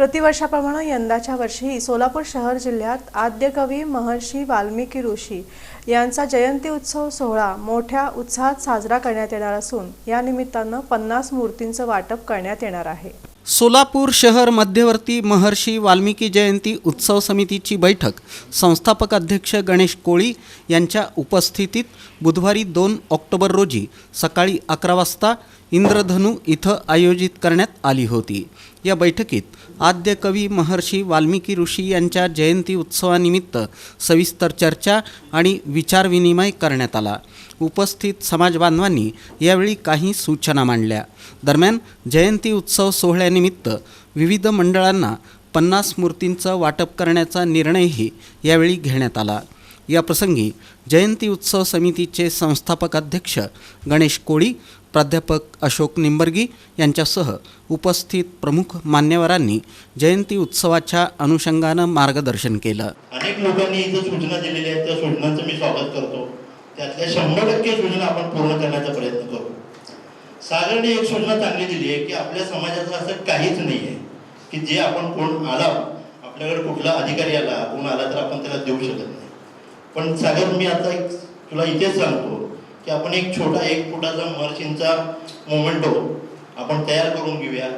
प्रतिवर्षाप्रमाणे यंदाच्या वर्षी सोलापूर शहर जिल्ह्यात आद्यकवी महर्षी वाल्मिकी ऋषी यांचा जयंती उत्सव सोहळा मोठ्या उत्साहात साजरा करण्यात येणार असून या निमित्तानं पन्नास मूर्तींचं वाटप करण्यात येणार आहे. सोलापूर शहर मध्यवर्ती महर्षी वाल्मिकी जयंती उत्सव समितीची बैठक संस्थापक अध्यक्ष गणेश कोळी यांच्या उपस्थितीत बुधवारी दोन ऑक्टोबर रोजी सकाळी अकरा वाजता इंद्रधनू इथं आयोजित करण्यात आली होती. या बैठकीत आद्य कवी महर्षी वाल्मिकी ऋषी यांच्या जयंती उत्सवानिमित्त सविस्तर चर्चा आणि विचारविनिमय करण्यात आला. उपस्थित समाजबांधवांनी यावेळी काही सूचना मांडल्या. दरम्यान जयंती उत्सव सोहळ्यानिमित्त विविध मंडळांना पन्नास मूर्तींचं वाटप करण्याचा निर्णयही यावेळी घेण्यात आला. या प्रसंगी जयंती उत्सव समितीचे संस्थापक अध्यक्ष गणेश कोळी प्राध्यापक अशोक निंबर्गी यांच्यासह उपस्थित प्रमुख मान्यवरांनी जयंती उत्सवाच्या अनुषंगानं मार्गदर्शन केलं. अनेक लोकांनी इथं सूचना दिलेल्या आहेत. त्या सूचनांचं मी स्वागत करतो. त्यातल्या शंभर टक्के सूचना आपण पूर्ण करण्याचा प्रयत्न करू. सागरने एक सूचना चांगली दिली आहे की आपल्या समाजाचं असं काहीच नाही आहे की जे आपण कोण आला आपल्याकडे कुठला अधिकारी आला कोण आला तर आपण त्याला देऊ शकत नाही. पण सागर मी आता एक तुला इथेच सांगतो. की आपण एक छोटा एक फुटाचा महर्षींचा मोमेंटो आपण तयार करून घेऊया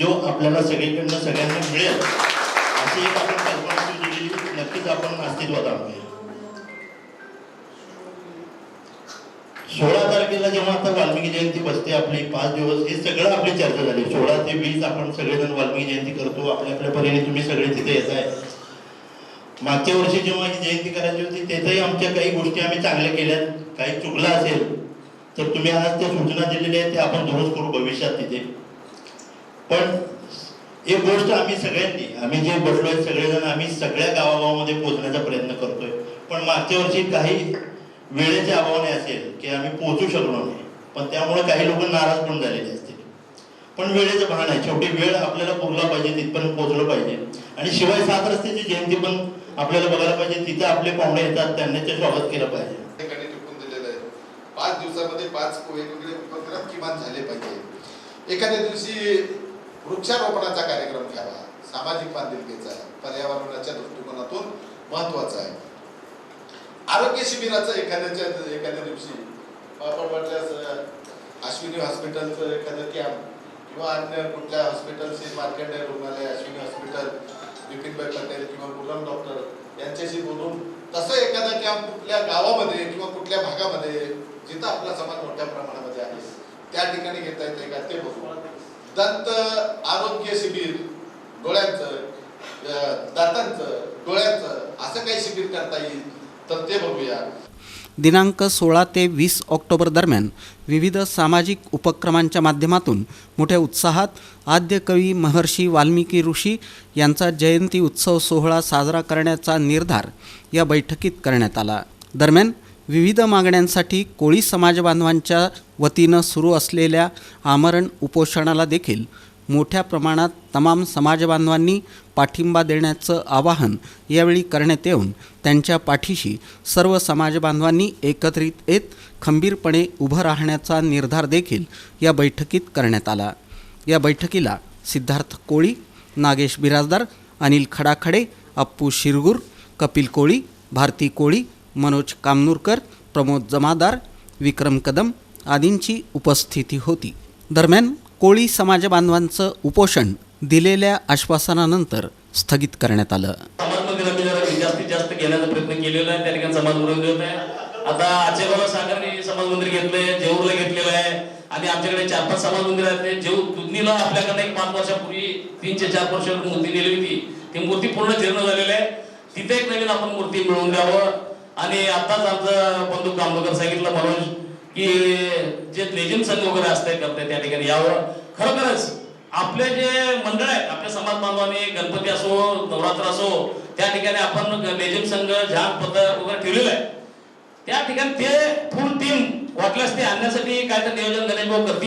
जो आपल्याला सगळीकडनं सगळ्यांना मिळेल. अशी एक आपण कल्पना सुचवलेली नक्कीच आपण अस्तित्वात आणूया. सोळा तारखेला जेव्हा आता वाल्मिकी जयंती बसते आपली पाच दिवस हे सगळं आपली चर्चा झाली. सोळा ते वीस आपण सगळेजण वाल्मिकी जयंती करतो आपल्या आपल्या परीने तुम्ही सगळे तिथे येत आहे मागच्या वर्षी जेव्हा ही जयंती करायची होती तेथेही आमच्या काही गोष्टी आम्ही चांगल्या केल्या काही चुकला असेल तर तुम्ही आज त्या सूचना दिलेल्या आहेत ते आपण दुरुस्त करू भविष्यात तिथे. पण एक गोष्ट आम्ही सगळ्यांनी आम्ही जे बसलोय सगळेजण आम्ही सगळ्या गावागावामध्ये पोहोचण्याचा प्रयत्न करतोय. पण मागच्या वर्षी काही वेळेच्या अभावाने असेल की आम्ही पोहोचू शकलो नाही. पण त्यामुळे काही लोक नाराज पण झालेले असतील. पण वेळेचं भान आहे. शेवटी वेळ आपल्याला पुरला पाहिजे तिथपर्यंत पोहोचलं पाहिजे. आणि शिवाय सात रस्त्याची जयंती पण आपल्याला बघायला पाहिजे तिथे आपले पाहुणे येतात त्यांनी ते स्वागत केलं पाहिजे. दिलेलं आहे. पाच दिवसामध्ये पाच वेगवेगळे उपक्रम किमान झाले पाहिजे. एखाद्या दिवशी वृक्षारोपणाचा कार्यक्रम घ्यावा. सामाजिक बांधिलकीचा पर्यावरणाच्या दृष्टिकोनातून महत्त्वाचा आहे. आरोग्य शिबिराचं एखाद्याच्या एखाद्या दिवशी आपण वाटल्यास अश्विनी हॉस्पिटलचं एखादं कॅम्प किंवा अन्य कुठल्या हॉस्पिटलचे मार्केट रुग्णालय अश्विनी बिपिनभाई पटेल किंवा गुलाम डॉक्टर यांच्याशी बोलून तसं एखादा कॅम्प कुठल्या गावामध्ये किंवा कुठल्या भागामध्ये जिथं आपला समाज मोठ्या प्रमाणामध्ये आहे त्या ठिकाणी घेता येते का ते बघू. दंत आरोग्य शिबिर डोळ्यांचं दातांचं डोळ्यांचं असं काही शिबिर करता येईल तर ते बघूया. दिनांक सोळा ते वीस ऑक्टोबर दरम्यान विविध सामाजिक उपक्रमांच्या माध्यमातून मोठ्या उत्साहात आद्य कवी महर्षी वाल्मिकी ऋषी यांचा जयंती उत्सव सोहळा साजरा करण्याचा निर्धार या बैठकीत करण्यात आला. दरम्यान विविध मागण्यांसाठी कोळी समाज बांधवांच्या वतीनं सुरू असलेल्या आमरण उपोषणाला देखील मोठ्या प्रमाणात तमाम समाजबांधवांनी पाठिंबा देण्याचं आवाहन यावेळी करण्यात येऊन त्यांच्या पाठीशी सर्व समाजबांधवांनी एकत्रित येत खंबीरपणे उभं राहण्याचा निर्धार देखील या बैठकीत करण्यात आला. या बैठकीला सिद्धार्थ कोळी नागेश बिराजदार अनिल खडाखडे अप्पू शिरगूर कपिल कोळी भारती कोळी मनोज कामनूरकर प्रमोद जमादार विक्रम कदम आदींची उपस्थिती होती. दरम्यान कोळी समाज बांधवांचं उपोषण दिलेल्या आश्वासनानंतर स्थगित करण्यात आलं. समाज जास्तीत जास्त घेण्याचा प्रयत्न केलेला आहे त्या ठिकाणी समाज मंदिर होत आहे. आता आचेबाबा सागरने समाज मंदिर घेतलंय जेऊरला घेतलेलं आहे. आणि आमच्याकडे चार पाच समाज मंदिर आहेत. ते दुधनीला आपल्याकडे एक पाच वर्षापूर्वी तीनशे चार वर्ष मूर्ती नेली होती. ती मूर्ती पूर्ण जीर्ण झालेली आहे. तिथे एक नवीन आपण मूर्ती मिळवून द्यावं. आणि आताच आमचं बंधू कामगार सांगितलं म्हणून की जे लेजिम संघ वगैरे असते करते त्या ठिकाणी यावं खरोखरच आपले जे मंडळ आहेत आपल्या समाज बांधवांनी गणपती असो नवरात्र असो त्या ठिकाणी आपण लेजिम संघ झाड पथक वगैरे ठेवलेलं आहे. त्या ठिकाणी ते फुल टीम वाटल्यास ते आणण्यासाठी काय तर नियोजन गणेश भाऊ करतील.